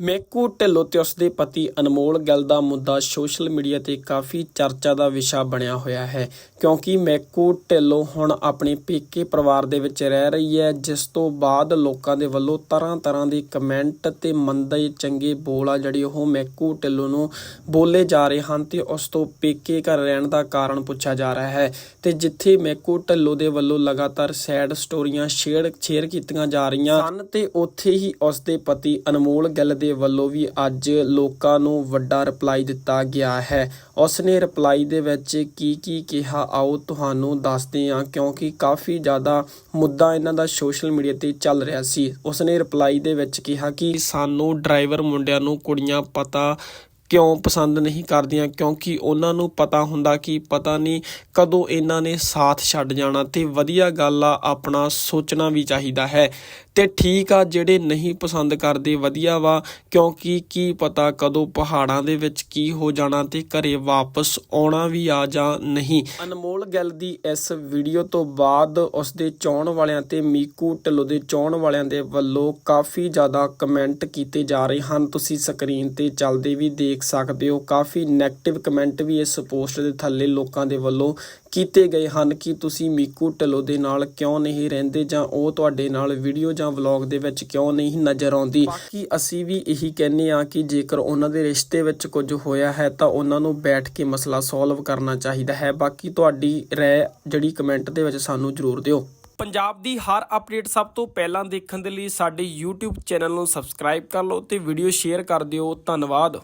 ਮੈਕੂ ਢਿੱਲੋਂ ਤੇ ਉਸਦੇ ਪਤੀ ਅਨਮੋਲ ਗਿੱਲ ਦਾ ਮੁੱਦਾ ਸੋਸ਼ਲ ਮੀਡੀਆ ਤੇ ਕਾਫੀ ਚਰਚਾ ਦਾ ਵਿਸ਼ਾ ਬਣਿਆ ਹੋਇਆ ਹੈ ਕਿਉਂਕਿ ਮੈਕੂ ਢਿੱਲੋਂ ਹੁਣ ਆਪਣੇ ਪੇਕੇ ਪਰਿਵਾਰ ਦੇ ਵਿੱਚ ਰਹਿ ਰਹੀ ਹੈ ਜਿਸ ਤੋਂ ਬਾਅਦ ਲੋਕਾਂ ਦੇ ਵੱਲੋਂ ਤਰ੍ਹਾਂ-ਤਰ੍ਹਾਂ ਦੇ ਕਮੈਂਟ ਤੇ ਮੰਦੇ ਚੰਗੇ ਬੋਲ ਆ ਜਿਹੜੀ ਉਹ ਮੈਕੂ ਢਿੱਲੋਂ ਨੂੰ ਬੋਲੇ ਜਾ ਰਹੇ ਹਨ ਤੇ ਉਸ ਤੋਂ ਪੇਕੇ ਘਰ ਰਹਿਣ ਦਾ ਕਾਰਨ ਪੁੱਛਿਆ ਜਾ ਰਿਹਾ ਹੈ ਤੇ ਜਿੱਥੇ ਮੈਕੂ ਢਿੱਲੋਂ ਦੇ ਵੱਲੋਂ ਲਗਾਤਾਰ ਸੈਡ ਸਟੋਰੀਆਂ ਸ਼ੇਅਰ ਸ਼ੇਅਰ ਕੀਤੀਆਂ ਜਾ ਰਹੀਆਂ ਹਨ ਤੇ ਉੱਥੇ ਹੀ ਉਸ ਦੇ ਪਤੀ ਅਨਮੋਲ ਗਿੱਲ ਦੇ ਵੱਲੋਂ ਵੀ ਅੱਜ ਲੋਕਾਂ ਨੂੰ ਵੱਡਾ ਰਿਪਲਾਈ ਦਿੱਤਾ ਗਿਆ ਹੈ। ਉਸ ਨੇ ਰਿਪਲਾਈ ਦੇ ਵਿੱਚ ਕੀ ਕੀ ਕਿਹਾ, ਆਓ ਤੁਹਾਨੂੰ ਦੱਸਦੇ ਹਾਂ, ਕਿਉਂਕਿ ਕਾਫੀ ਜ਼ਿਆਦਾ ਮੁੱਦਾ ਇਹਨਾਂ ਦਾ ਸੋਸ਼ਲ ਮੀਡੀਆ ਤੇ ਚੱਲ ਰਿਹਾ ਸੀ। ਉਸ ਨੇ ਰਿਪਲਾਈ ਦੇ ਵਿੱਚ ਕਿਹਾ ਕਿ ਸਾਨੂੰ ਡਰਾਈਵਰ ਮੁੰਡਿਆਂ ਨੂੰ ਕੁੜੀਆਂ ਪਤਾ ਕਿਉਂ ਪਸੰਦ ਨਹੀਂ ਕਰਦੀਆਂ? ਕਿਉਂਕਿ ਉਹਨਾਂ ਨੂੰ ਪਤਾ ਹੁੰਦਾ ਕਿ ਪਤਾ ਨਹੀਂ ਕਦੋਂ ਇਹਨਾਂ ਨੇ ਸਾਥ ਛੱਡ ਜਾਣਾ ਤੇ ਵਧੀਆ ਗੱਲ ਆ, ਆਪਣਾ ਸੋਚਣਾ ਵੀ ਚਾਹੀਦਾ ਹੈ। ਤੇ ਠੀਕ ਆ, ਜਿਹੜੇ ਨਹੀਂ ਪਸੰਦ ਕਰਦੇ, ਵਧੀਆ ਵਾ। ਕਿਉਂਕਿ ਕੀ ਪਤਾ ਕਦੋਂ ਪਹਾੜਾਂ ਦੇ ਵਿੱਚ ਕੀ ਹੋ ਜਾਣਾ ਤੇ ਘਰੇ ਵਾਪਸ ਆਉਣਾ ਵੀ ਆ ਜਾਂ ਨਹੀਂ। ਅਨਮੋਲ ਗਿੱਲ ਦੀ ਇਸ ਵੀਡੀਓ ਤੋਂ ਬਾਅਦ ਉਸ ਦੇ ਚਾਹਣ ਵਾਲਿਆਂ ਤੇ ਮੀਕੂ ਢਿੱਲੋਂ ਦੇ ਚਾਹਣ ਵਾਲਿਆਂ ਦੇ ਵੱਲੋਂ ਕਾਫੀ ਜ਼ਿਆਦਾ ਕਮੈਂਟ ਕੀਤੇ ਜਾ ਰਹੇ ਹਨ। ਤੁਸੀਂ ਸਕਰੀਨ ਤੇ ਚੱਲਦੇ ਵੀ ਦੇਖ ਦੇਖ ਸਕਦੇ ਹੋ। ਕਾਫੀ 네ਗੇਟਿਵ ਕਮੈਂਟ ਵੀ ਇਸ ਪੋਸਟ ਦੇ ਥੱਲੇ ਲੋਕਾਂ ਦੇ ਵੱਲੋਂ ਕੀਤੇ ਗਏ ਹਨ ਕਿ ਤੁਸੀਂ ਮੀਕੂ ਢਿੱਲੋਂ ਦੇ ਨਾਲ ਕਿਉਂ ਨਹੀਂ ਰਹਿੰਦੇ ਜਾਂ ਉਹ ਤੁਹਾਡੇ ਨਾਲ ਵੀਡੀਓ ਜਾਂ ਵਲੌਗ ਦੇ ਵਿੱਚ ਕਿਉਂ ਨਹੀਂ ਨਜ਼ਰ ਆਉਂਦੀ। ਬਾਕੀ ਅਸੀਂ ਵੀ ਇਹੀ ਕਹਿੰਨੇ ਆ ਕਿ ਜੇਕਰ ਉਹਨਾਂ ਦੇ ਰਿਸ਼ਤੇ ਵਿੱਚ ਕੁਝ ਹੋਇਆ ਹੈ ਤਾਂ ਉਹਨਾਂ ਨੂੰ ਬੈਠ ਕੇ ਮਸਲਾ ਸੋਲਵ ਕਰਨਾ ਚਾਹੀਦਾ ਹੈ। ਬਾਕੀ ਤੁਹਾਡੀ ਰਾਏ, ਜਿਹੜੀ ਕਮੈਂਟ ਦੇ ਵਿੱਚ ਸਾਨੂੰ ਜ਼ਰੂਰ ਦਿਓ। ਪੰਜਾਬ ਦੀ ਹਰ ਅਪਡੇਟ ਸਭ ਤੋਂ ਪਹਿਲਾਂ ਦੇਖਣ ਦੇ ਲਈ ਸਾਡੇ YouTube ਚੈਨਲ ਨੂੰ ਸਬਸਕ੍ਰਾਈਬ ਕਰ ਲਓ ਤੇ ਵੀਡੀਓ ਸ਼ੇਅਰ ਕਰ ਦਿਓ। ਧੰਨਵਾਦ।